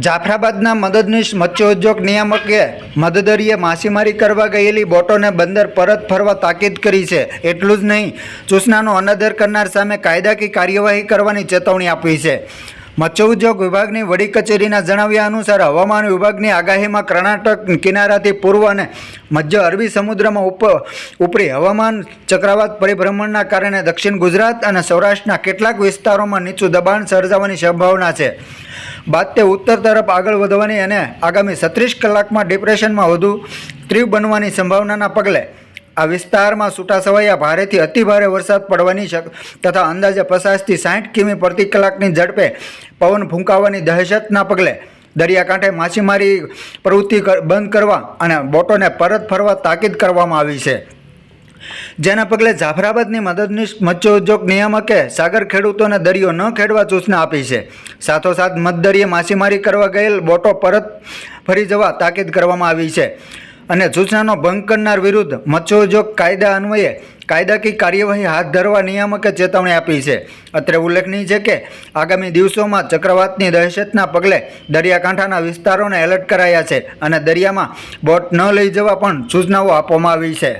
જાફરાબાદના મદદનીશ મત્સ્યોદ્યોગ નિયામકે મદદરીએ માછીમારી કરવા ગયેલી બોટોને બંદર પરત ફરવા તાકીદ કરી છે. એટલું જ નહીં સૂચનાનો અનાદર કરનાર સામે કાયદાકીય કાર્યવાહી કરવાની ચેતવણી આપી છે. મત્સ્ય ઉદ્યોગ વિભાગની વડી કચેરીના જણાવ્યા અનુસાર હવામાન વિભાગની આગાહીમાં કર્ણાટક કિનારાથી પૂર્વ અને મધ્ય અરબી સમુદ્રમાં ઉપ, ઉપરી હવામાન ચક્રવાત પરિભ્રમણના કારણે દક્ષિણ ગુજરાત અને સૌરાષ્ટ્રના કેટલાક વિસ્તારોમાં નીચું દબાણ સર્જાવાની સંભાવના છે. બાદ તે ઉત્તર તરફ આગળ વધવાની અને આગામી છત્રીસ કલાકમાં ડિપ્રેશનમાં વધુ તીવ્ર બનવાની સંભાવનાના પગલે આ વિસ્તારમાં છૂટાછવાયા ભારેથી અતિભારે વરસાદ પડવાની શક તથા અંદાજે પચાસથી સાઠ કિમી પ્રતિ કલાકની ઝડપે પવન ફૂંકાવાની દહેશતના પગલે દરિયાકાંઠે માછીમારી પ્રવૃત્તિ બંધ કરવા અને બોટોને પરત ફરવા તાકીદ કરવામાં આવી છે. જેના પગલે જાફરાબાદની મદદનીશ મત્સ્ય ઉદ્યોગ નિયામકે સાગર ખેડૂતોને દરિયો ન ખેડવા સૂચના આપી છે. સાથોસાથ મધદરિયે માછીમારી કરવા ગયેલ બોટો પરત ફરી જવા તાકીદ કરવામાં આવી છે. અને સૂચનાનો ભંગ કરનાર વિરુદ્ધ મચ્છોજોગ કાયદા અન્વયે કાયદાકીય કાર્યવાહી હાથ ધરવા નિયામકે ચેતવણી આપી છે. અત્રે ઉલ્લેખનીય છે કે, આગામી દિવસોમાં ચક્રવાતની દહેશતના પગલે દરિયાકાંઠાના વિસ્તારોને એલર્ટ કરાયા છે અને દરિયામાં બોટ ન લઈ જવા પણ સૂચનાઓ આપવામાં આવી છે.